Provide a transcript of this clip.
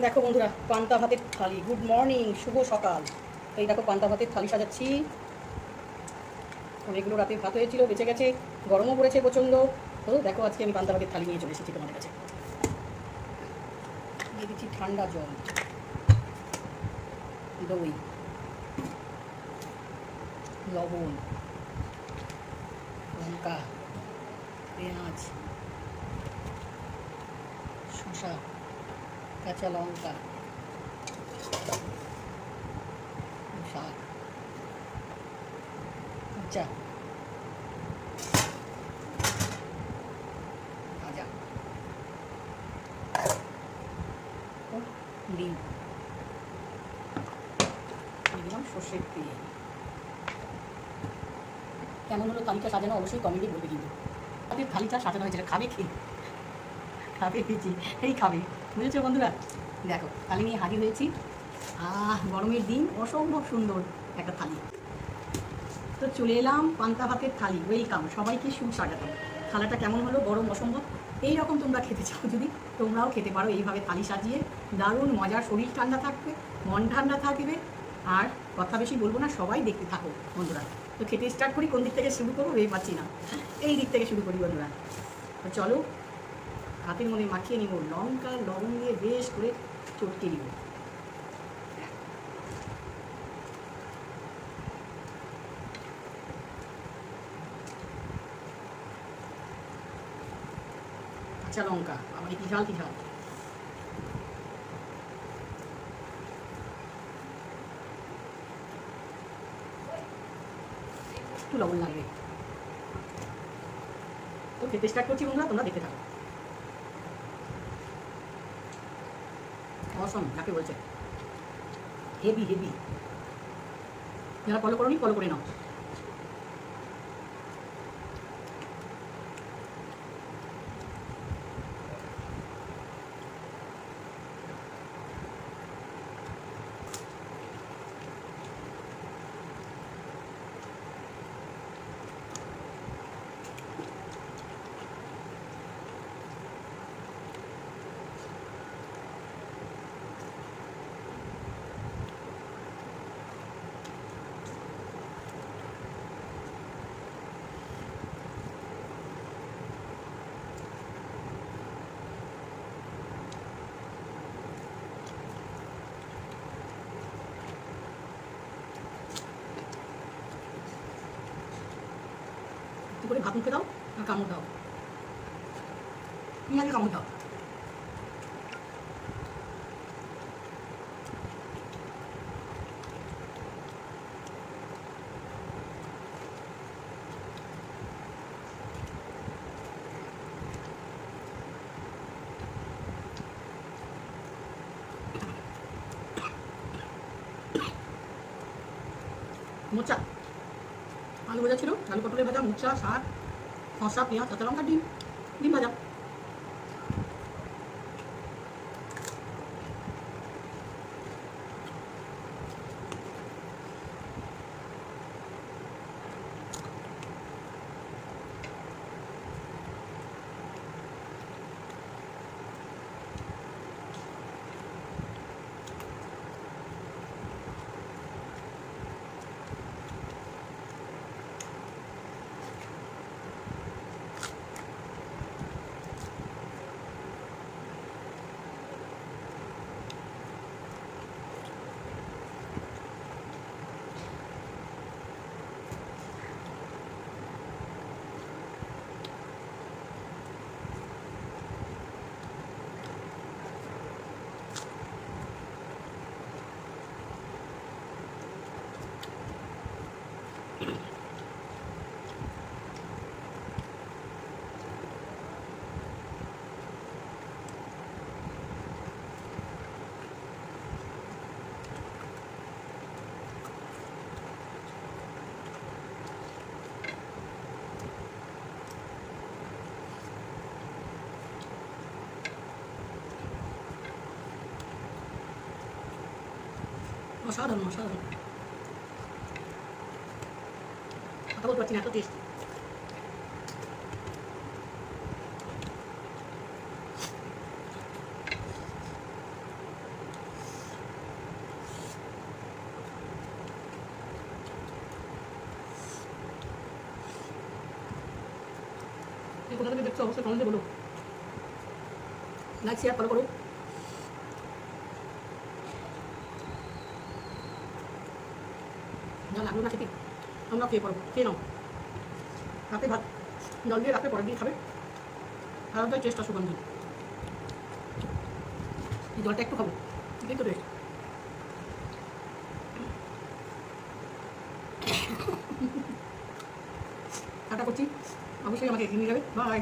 দেখো বন্ধুরা, পান্তা ভাতের থালি। গুড মর্নিং শুভ সকাল। এই দেখো পান্তা ভাতের থালি সাজাচ্ছি। অনেকগুলো রাতে ভাত হয়েছিল, বেঁচে গেছে, গরমও পড়েছে প্রচণ্ড। তো দেখো আজকে আমি পান্তা ভাতের থালি নিয়ে চলে এসেছি তোমাদের কাছে। দিয়ে দিচ্ছি ঠান্ডা জল। দই। লবণ। লঙ্কা। পেঁয়াজ। শসা। কাঁচা লঙ্কা। শাক ভাজা। ডিম সর্ষের তেল। কেমন হলো তালিকা সাজানো? অবশ্যই কমেন্টে বলবে কিন্তু। তাদের থালিটা সাজানো হয়েছে খাবে খেয়ে খাবে খেয়েছি এই খাবে। বুঝেছ বন্ধুরা? দেখো, থালি নিয়ে হাজির হয়েছি। আহ, গরমের দিন অসম্ভব সুন্দর একটা থালি। তো চলে এলাম পান্তা ভাতের থালি। ওয়েলকাম সবাইকে সুস্বাগত থালাটা কেমন হলো? গরম অসম্ভব? এই রকম তোমরা খেতে চাও যদি, তোমরাও খেতে পারো। এইভাবে থালি সাজিয়ে দারুণ মজার শরীর ঠান্ডা থাকবে, মন ঠান্ডা থাকবে। আর কথা বেশি বলব না, সবাই দেখতে থাকো বন্ধুরা। তো খেতে স্টার্ট করি, কোন দিক থেকে শুরু করব ভেবে পাচ্ছি না। এই দিক থেকে শুরু করি বন্ধুরা। চলো হাতের মধ্যে মাখিয়ে নিব, লঙ্কা, লবণ দিয়ে বেশ করে চটকে নিব। কাঁচা লঙ্কা আবার কি ঝাল কি ঝাল। একটু লবণ লাগবে। তো খেতে স্টার্ট করছি বন্ধুরা, তোমরা দেখতে থাকো। অসম যাকে বলছে। হেভি হেভি যারা ফলো করো নি ফলো করে নাও। করে ভাত মুখে দাও আর কামড় দাও তুমি আগে কামড় দাও মোচা আলু ভাজা ছিল আলু পটলের ভাজা, মুচা, শাক শসা পেঁয়াজ কাঁচা লঙ্কা ডিম ডিম ভাজা। অসাধারণ অসাধারণ কথা বলতে পারছি না, এত টেস্ট কোথা থেকে দেখছ, অবশ্যই কমেন্টে বলো। লাইক শেয়ার ফলো করো। যা লাগল না আমরা খেয়ে পড়ব, খেয়ে নাও। রাতে ভাত, জল দিয়ে রাতে পরে দিয়ে খাবে। ওদের টেস্টটা সুগন্ধি। এই জলটা একটু খাব কিন্তু টেস্ট টাটা করছি। অবশ্যই আমাকে নিয়ে যাবে। বাই